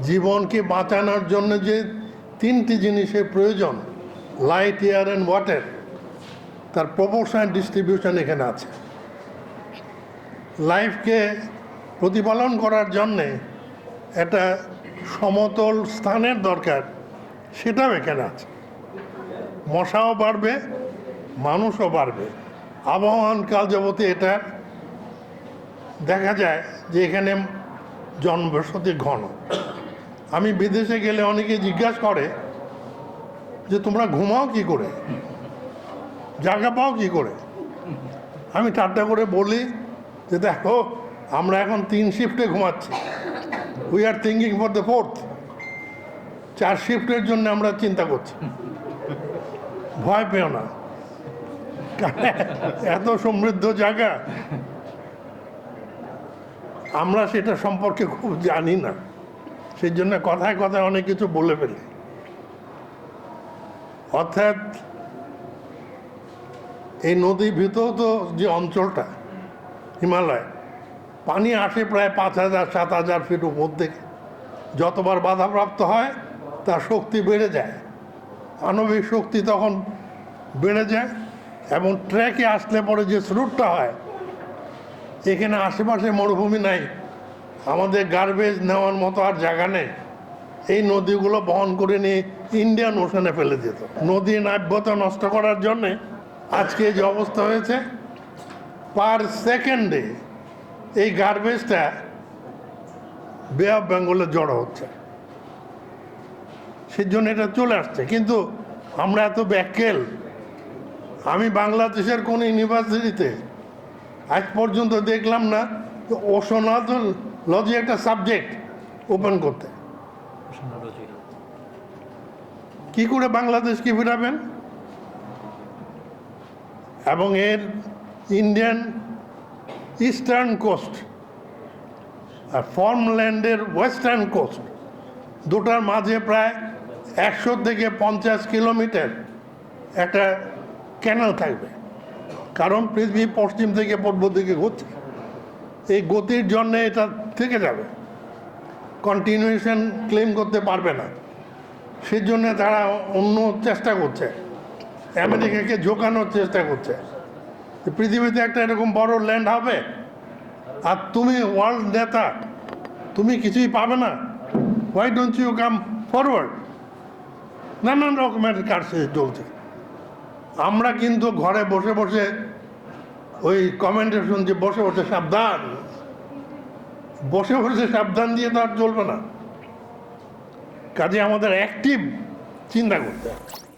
জীবনকে বাঁচানোর জন্য যে তিনটি জিনিসের প্রয়োজন লাইট এয়ার অ্যান্ড ওয়াটার তার প্রপোর্শন ডিস্ট্রিবিউশন এখানে আছে। লাইফকে প্রতিপালন করার জন্যে একটা সমতল স্থানের দরকার, সেটাও এখানে আছে। মশাও বাড়বে, মানুষও বাড়বে। আবহাওয়ান কাল যাবতে এটা দেখা যায় যে এখানে জনবসতি ঘন। আমি বিদেশে গেলে অনেকে জিজ্ঞাসা করে যে, তোমরা ঘুমাও কি করে? জায়গা পাও কি করে? আমি ঠাট্টা করে বলি যে, দেখো, আমরা এখন তিন শিফটে ঘুমাচ্ছি। We are thinking for the fourth চার শিফটের জন্য আমরা চিন্তা করছি। ভয় পেও না। এত সমৃদ্ধ জায়গা। আমরা সেটা সম্পর্কে খুব জানি না। সেই জন্য কথায় কথায় অনেক কিছু বলে ফেলি। অর্থাৎ এই নদীর ভিতর তো যে অঞ্চলটা, হিমালয়, পানি আসে প্রায় পাঁচ হাজার, সাত হাজার ফিট উপর থেকে। যতবার বাধাপ্রাপ্ত হয়, তার শক্তি বেড়ে যায়। আণবিক শক্তি তখন বেড়ে যায় এবং ট্র্যাকে আসলে পরে যে স্রোতটা হয়, এখানে আশেপাশে মরুভূমি নাই। আমাদের গার্বেজ নেওয়ার মতো আর জায়গা নেই। এই নদীগুলো বহন করে নিয়ে ইন্ডিয়ান ওশানে ফেলে দিত। নদী নাব্যতা নষ্ট করার জন্যে আজকে যে অবস্থা হয়েছে পার সেকেন্ডে এই গার্বেজটা বে অফ বেঙ্গলে জড়ো হচ্ছে। সেই জন্য এটা চলে আসছে। কিন্তু আমরা এত ব্যাকেল আমি বাংলাদেশের কোনো ইউনিভার্সিটিতে আজ পর্যন্ত দেখলাম না ওশনালজি একটা সাবজেক্ট ওপেন করতে। কি করে বাংলাদেশকে ফিরাবেন? এবং এর ইন্ডিয়ান ইস্টার্ন কোস্ট আর ফর্মল্যান্ডের ওয়েস্টার্ন কোস্ট দুটার মাঝে প্রায় একশো থেকে পঞ্চাশ কিলোমিটার একটা ক্যানেল থাকবে। কারণ পৃথিবী পশ্চিম থেকে পূর্ব দিকে ঘুরছে। এই গতির জন্য এটা থেকে যাবে। কন্টিনিউশন ক্লেম করতে পারবে না। সেই জন্য তারা অন্য চেষ্টা করছে। আমেরিকাকে ঝোকানোর চেষ্টা করছে। পৃথিবীতে একটা এরকম বড় ল্যান্ড হবে, আর তুমি ওয়ার্ল্ড নেতা, তুমি কিছুই পাবে না। Why don't you come forward নানান রকমের কাজ চলছে। আমরা কিন্তু ঘরে বসে বসে ওই কমেন্টেশন যে বসে বসে সাবধান। বসে বসে সাবধান দিয়ে তো আর চলবে না। কাজে আমাদের অ্যাক্টিভ চিন্তা করতে হবে